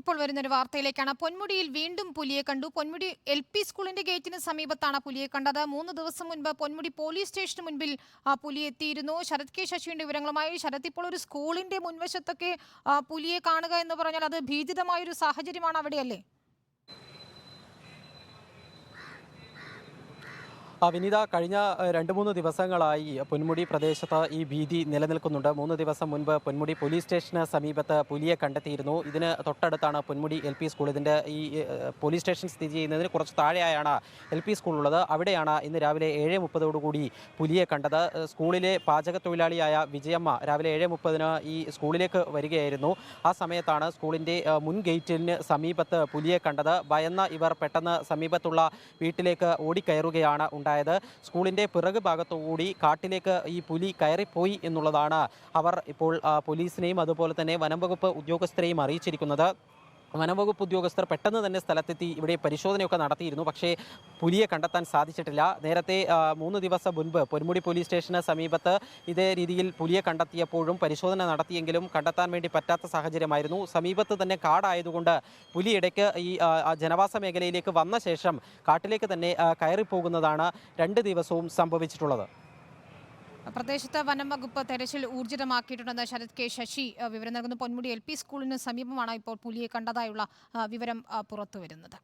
ഇപ്പോൾ വരുന്നൊരു വാർത്തയിലേക്കാണ്. പൊന്മുടിയിൽ വീണ്ടും പുലിയെ കണ്ടു. പൊന്മുടി എൽ പി സ്കൂളിന്റെ ഗേറ്റിന് സമീപത്താണ് പുലിയെ കണ്ടത്. മൂന്ന് ദിവസം മുൻപ് പൊന്മുടി പോലീസ് സ്റ്റേഷന് മുൻപിൽ ആ പുലി എത്തിയിരുന്നു. ശരത് കെ ശശിയുടെ വിവരങ്ങളുമായി ശരത് ഇപ്പോൾ ഒരു സ്കൂളിന്റെ മുൻവശത്തൊക്കെ പുലിയെ കാണുക എന്ന് പറഞ്ഞാൽ അത് ഭീതിതമായൊരു സാഹചര്യമാണ് അവിടെയല്ലേ? വിനീത കഴിഞ്ഞ രണ്ട് മൂന്ന് ദിവസങ്ങളായി പൊന്മുടി പ്രദേശത്ത് ഈ ഭീതി നിലനിൽക്കുന്നുണ്ട്. മൂന്ന് ദിവസം മുൻപ് പൊന്മുടി പോലീസ് സ്റ്റേഷന് സമീപത്ത് പുലിയെ കണ്ടെത്തിയിരുന്നു. ഇതിന് തൊട്ടടുത്താണ് പൊന്മുടി എൽ പി സ്കൂൾ. ഇതിന്റെ ഈ പോലീസ് സ്റ്റേഷൻ സ്ഥിതി ചെയ്യുന്നതിന് കുറച്ച് താഴെയായാണ് എൽ പി സ്കൂൾ ഉള്ളത്. അവിടെയാണ് ഇന്ന് രാവിലെ ഏഴ് മുപ്പതോടുകൂടി പുലിയെ കണ്ടത്. സ്കൂളിലെ പാചക തൊഴിലാളിയായ വിജയമ്മ രാവിലെ ഏഴ് മുപ്പതിന് ഈ സ്കൂളിലേക്ക് വരികയായിരുന്നു. ആ സമയത്താണ് സ്കൂളിന്റെ മുൻ ഗേറ്റിന് സമീപത്ത് പുലിയെ കണ്ടത്. ഭയന്ന ഇവർ പെട്ടെന്ന് സമീപത്തുള്ള വീട്ടിലേക്ക് ഓടിക്കയറുകയാണ് ഉണ്ടായത്. സ്കൂളിന്റെ പിറക് ഭാഗത്തുകൂടി കാട്ടിലേക്ക് ഈ പുലി കയറിപ്പോയി എന്നുള്ളതാണ് അവർ ഇപ്പോൾ പോലീസിനെയും അതുപോലെ തന്നെ വനംവകുപ്പ് ഉദ്യോഗസ്ഥരെയും അറിയിച്ചിരിക്കുന്നത്. വനംവകുപ്പ് ഉദ്യോഗസ്ഥർ പെട്ടെന്ന് തന്നെ സ്ഥലത്തെത്തി ഇവിടെ പരിശോധനയൊക്കെ നടത്തിയിരുന്നു. പക്ഷേ പുലിയെ കണ്ടെത്താൻ സാധിച്ചിട്ടില്ല. നേരത്തെ മൂന്ന് ദിവസം മുൻപ് പൊന്മുടി പോലീസ് സ്റ്റേഷന് സമീപത്ത് ഇതേ രീതിയിൽ പുലിയെ കണ്ടെത്തിയപ്പോഴും പരിശോധന നടത്തിയെങ്കിലും കണ്ടെത്താൻ വേണ്ടി പറ്റാത്ത സാഹചര്യമായിരുന്നു. സമീപത്ത് തന്നെ കാടായതുകൊണ്ട് പുലി ഇടയ്ക്ക് ഈ ജനവാസ മേഖലയിലേക്ക് വന്ന ശേഷം കാട്ടിലേക്ക് തന്നെ കയറിപ്പോകുന്നതാണ് രണ്ട് ദിവസവും സംഭവിച്ചിട്ടുള്ളത്. പ്രദേശത്ത് വനം വകുപ്പ് തെരച്ചിൽ ഊർജിതമാക്കിയിട്ടുണ്ടെന്ന് ശരത് കെ ശശി വിവരം നൽകുന്നു. പൊന്മുടി എൽ പി സ്കൂളിന് സമീപമാണ് ഇപ്പോൾ പുലിയെ കണ്ടതായുള്ള വിവരം പുറത്തുവരുന്നത്.